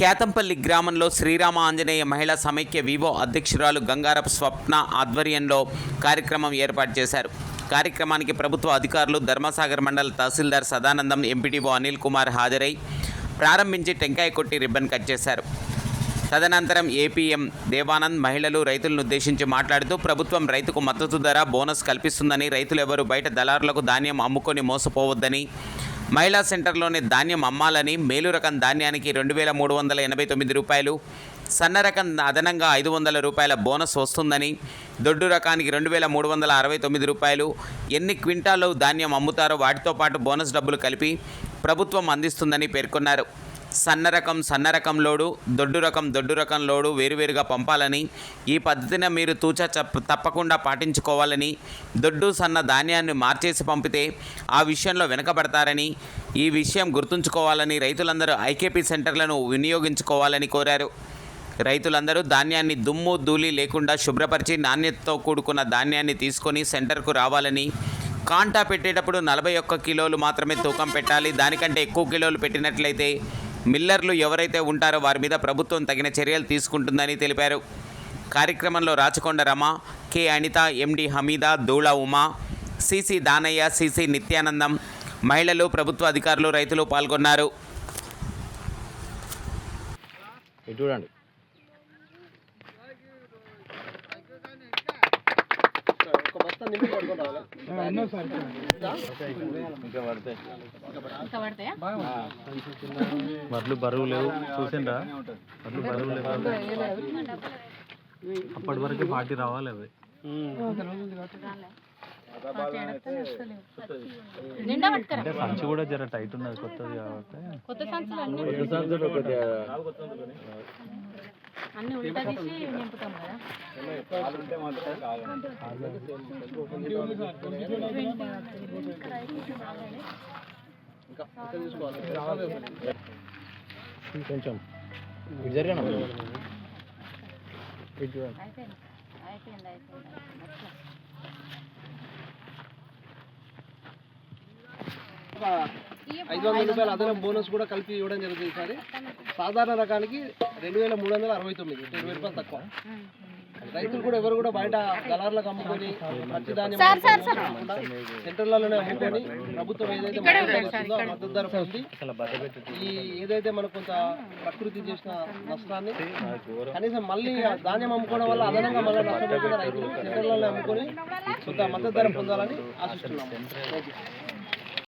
కేతంపల్లి గ్రామంలో శ్రీరామ ఆంజనేయ మహిళా సమైక్య వివో అధ్యక్షురాలు గంగారపు స్వప్న ఆధ్వర్యంలో కార్యక్రమం ఏర్పాటు చేశారు. కార్యక్రమానికి ప్రభుత్వ అధికారులు ధర్మసాగర్ మండల తహసీల్దార్ సదానందం ఎంపీడీఓ అనిల్ కుమార్ హాజరై ప్రారంభించి టెంకాయ కొట్టి రిబ్బన్ కట్ చేశారు. తదనంతరం ఏపీఎం దేవానంద్ మహిళలు రైతులను ఉద్దేశించి మాట్లాడుతూ ప్రభుత్వం రైతుకు మద్దతు ధర బోనస్ కల్పిస్తుందని రైతులు ఎవరు బయట దళారులకు ధాన్యం అమ్ముకొని మోసపోవద్దని మహిళా సెంటర్లోని ధాన్యం అమ్మాలని మేలు రకం ధాన్యానికి రెండు వేల మూడు వందల ఎనభై తొమ్మిది రూపాయలు సన్న రకం అదనంగా ఐదు వందల రూపాయల బోనస్ వస్తుందని దొడ్డు రకానికి రెండు వేల మూడు వందల అరవై తొమ్మిది రూపాయలు ఎన్ని క్వింటాలు ధాన్యం అమ్ముతారో వాటితో పాటు బోనస్ డబ్బులు కలిపి ప్రభుత్వం అందిస్తుందని పేర్కొన్నారు. సన్న రకం సన్న రకం లోడు దొడ్డు రకం దొడ్డు రకం లోడు వేరువేరుగా పంపాలని ఈ పద్ధతిని మీరు తూచా తప్పకుండా పాటించుకోవాలని దొడ్డు సన్న ధాన్యాన్ని మార్చేసి పంపితే ఆ విషయంలో వెనకబడతారని ఈ విషయం గుర్తుంచుకోవాలని రైతులందరూ ఐకేపీ సెంటర్లను వినియోగించుకోవాలని కోరారు. రైతులందరూ ధాన్యాన్ని దుమ్ము ధూళి లేకుండా శుభ్రపరిచి నాణ్యతతో కూడుకున్న ధాన్యాన్ని తీసుకొని సెంటర్కు రావాలని కాంటా పెట్టేటప్పుడు నలభై ఒక్క కిలోలు మాత్రమే తూకం పెట్టాలి దానికంటే ఎక్కువ కిలోలు పెట్టినట్లయితే మిల్లర్లు ఎవరైతే ఉంటారో వారి మీద ప్రభుత్వం తగిన చర్యలు తీసుకుంటుందని తెలిపారు. కార్యక్రమంలో Rachakonda Rama K Anitha MD Hamida Dula Uma CC Danayya CC Nityanandam మహిళలు ప్రభుత్వ అధికారులు రైతులు పాల్గొన్నారు. చూడండి. వడ్లు బరువు లేవు. చూసిండ్రా? వడ్లు బరువు లేవు అప్పటి వరకు పార్టీ రావాలి అవి సంచి కూడా జర టైట్ ఉన్నది కొత్తది కాబట్టి. కొత్త సంచులు అన్ని. అన్ని ఉల్టా తీసి నింపుతాం కదా. కొంచెం ఇటు జరిగాను? ఇటు చూడండి అయిపోయింది అయిపోయింది. అయిపోయింది. ఐదు వందల రూపాయల అదనం బోనస్ కూడా కలిపి ఇవ్వడం జరుగుతుంది ఈసారి సాధారణ రకానికి రెండు వేల మూడు వందల అరవై తొమ్మిది ఇరవై రూపాయలు తక్కువ. రైతులు కూడా ఎవరు కూడా బయట దళారులకు అమ్ముకొని పచ్చి ధాన్యం సెంటర్లలోనే అమ్ముకొని ప్రభుత్వం ఏదైతే మద్దతు ధర పొంది ఈ ఏదైతే మనకు కొంత ప్రకృతి చేసిన నష్టాన్ని కనీసం మళ్ళీ ధాన్యం అమ్ముకోవడం వల్ల అదనంగా మళ్ళీ నష్టపోకుండా రైతులు సెంటర్లలో అమ్ముకొని కొంత మద్దతు ధర పొందాలని ఆశిస్తున్నాము. యూ